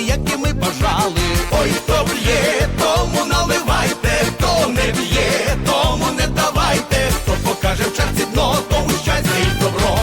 хлопці, які ми бажали. Ой, хто б'є, тому наливайте, хто не б'є, тому не давайте, хто покаже в черзі дно, тому щастя й добро.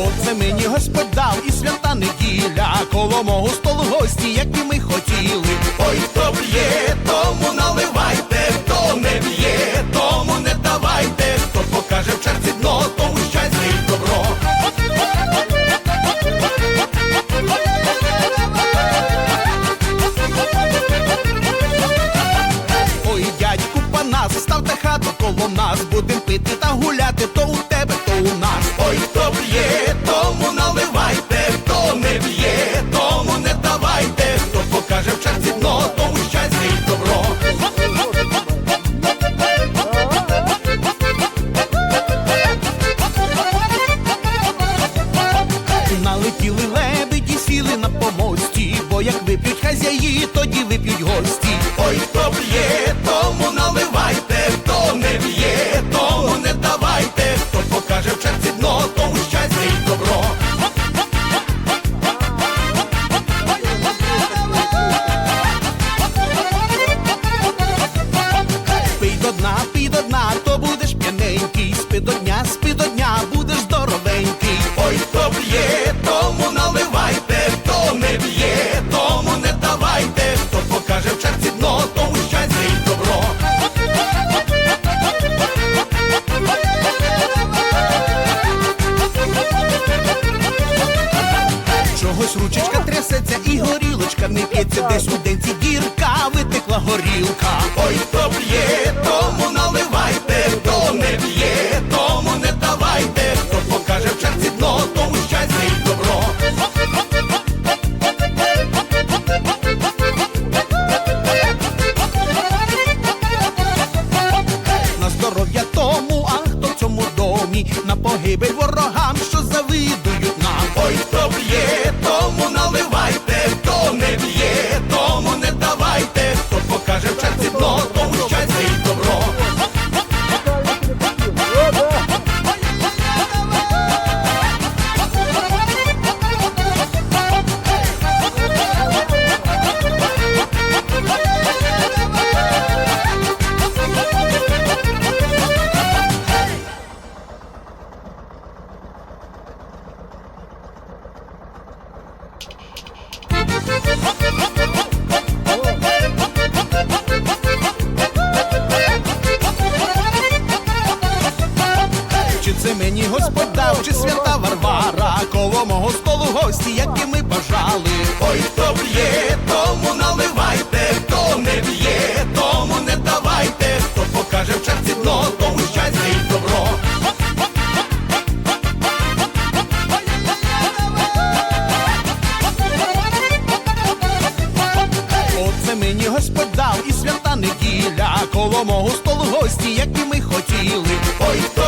Оце мені господь і свята неділя, коло мого столу гості, які ми хотіли. Ой, oito Десь десь у денці дірка витекла горілка. Ой, хто п'є, тому наливайте, хто не п'є, тому не давайте, хто покаже в черзі дно, тому щастя й добро. На здоров'я тому, а хто в цьому домі, на погибель ворогам, що завив. Чи це мені господь дав, чи свята Варвара, коло мого столу гості, які ми бажали. Ой, хто б'є, тому налив. гості, які ми хотіли. Ой, хто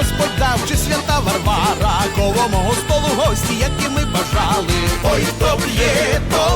Господь дав чи свята Варвара, коло мого столу гості, які ми бажали. Ой, то б'є, то